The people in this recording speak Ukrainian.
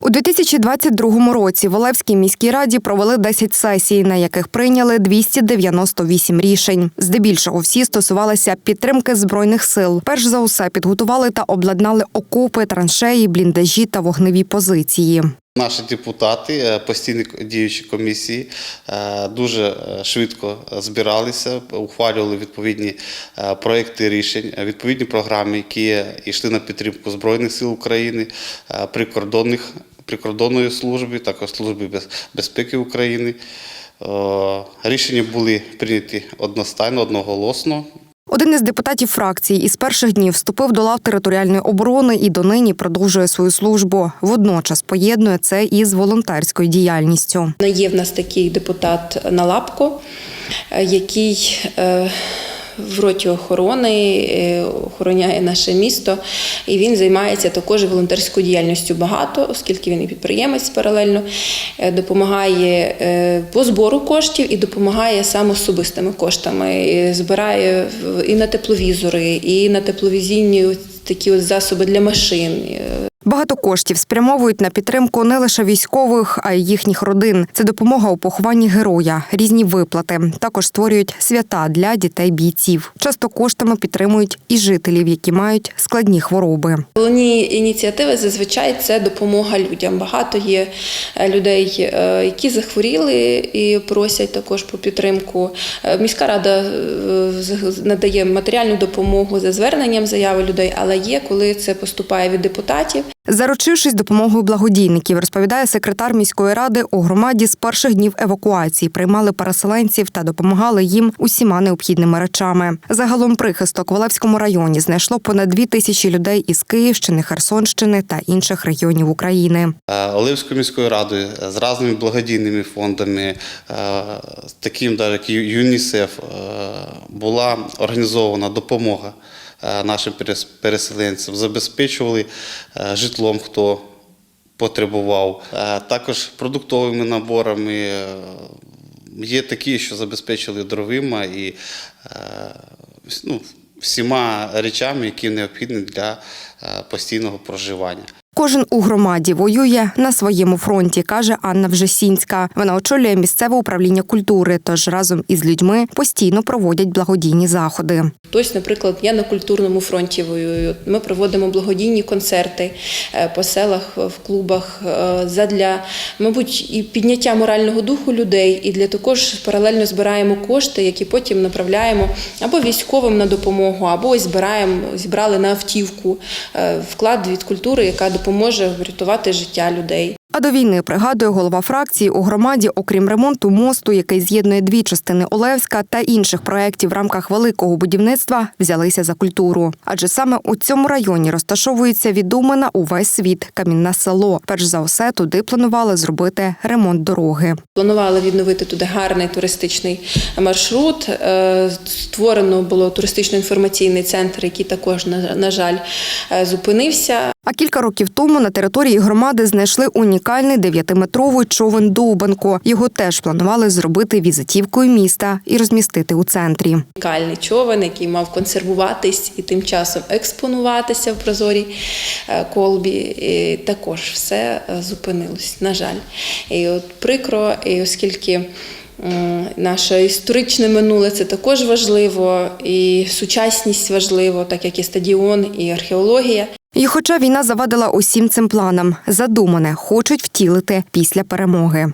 У 2022 році в Олевській міській раді провели 10 сесій, на яких прийняли 298 рішень. Здебільшого всі стосувалися підтримки збройних сил. Перш за усе підготували та обладнали окопи, траншеї, бліндажі та вогневі позиції. Наші депутати, е, постійні діючі комісії, е, дуже е, швидко збиралися, ухвалювали відповідні проекти рішень, відповідні програми, які йшли на підтримку Збройних сил України, прикордонних прикордонної служби, також служби без- безпеки України. Рішення були прийняті одностайно, одноголосно. Один із депутатів фракції із перших днів вступив до лав територіальної оборони і донині продовжує свою службу. Водночас поєднує це із волонтерською діяльністю. Є в нас такий депутат Налапко, е, який е, в роті охорони е, охороняє наше місто, і він займається також волонтерською діяльністю багато, оскільки він і підприємець паралельно, е, допомагає е, по збору коштів і допомагає сам особистими коштами. Збирає і на тепловізори, і на тепловізійні такі от засоби для машин. Багато коштів спрямовують на підтримку не лише військових, а й їхніх родин. Це допомога у похованні героя, різні виплати. Також створюють свята для дітей бійців. Часто коштами підтримують і жителів, які мають складні хвороби. Головні ініціативи зазвичай це допомога людям. Багато є е, людей, е, які захворіли і просять також про підтримку. Е, Міська рада надає матеріальну допомогу за зверненням заяви людей, але є, коли це поступає від депутатів. Заручившись допомогою благодійників, розповідає секретар міської ради у громаді з перших днів евакуації приймали переселенців та допомагали їм усіма необхідними речами. Загалом прихисток в Олевському районі знайшло понад дві тисячі людей із Київщини, Херсонщини та інших регіонів України. Е, Оливською міською радою е, з різними благодійними фондами, е, таким як ЮНІСЕФ, була організована допомога нашим переселенцям, забезпечували е, житлом, хто потребував, Е, також продуктовими наборами. е, Є такі, що забезпечили дровима і е, ну, всіма речами, які необхідні для е, постійного проживання. Кожен у громаді воює на своєму фронті, каже Анна Вжесінська. Вона очолює місцеве управління культури, тож разом із людьми постійно проводять благодійні заходи. Хтось, наприклад, я на культурному фронті воюю. Ми проводимо благодійні концерти е, по селах, в клубах е, задля, мабуть, і підняття морального духу людей, і для також паралельно збираємо кошти, які потім направляємо або військовим на допомогу, або збираємо, зібрали на автівку е, вклад від культури, яка допоможе врятувати життя людей. А до війни пригадує голова фракції у громаді, окрім ремонту мосту, який з'єднує дві частини Олевська та інших проєктів в рамках великого будівництва, взялися за культуру. Адже саме у цьому районі розташовується відоме на увесь світ камінне село. Перш за все, туди планували зробити ремонт дороги. Планували відновити туди гарний туристичний маршрут. Е, Створено було туристично-інформаційний центр, який також, на на жаль, е, зупинився. А кілька років тому на території громади знайшли унікальний дев'ятиметровий човен Довбанко. Його теж планували зробити візитівкою міста і розмістити у центрі. Унікальний човен, який мав консервуватись і тим часом експонуватися в прозорій е, колбі. І також все е, зупинилось, на жаль. І от прикро, і оскільки. Наше історичне минуле це також важливо, і сучасність важливо, так як і стадіон, і археологія. І хоча війна завадила усім цим планам, задумане хочуть втілити після перемоги.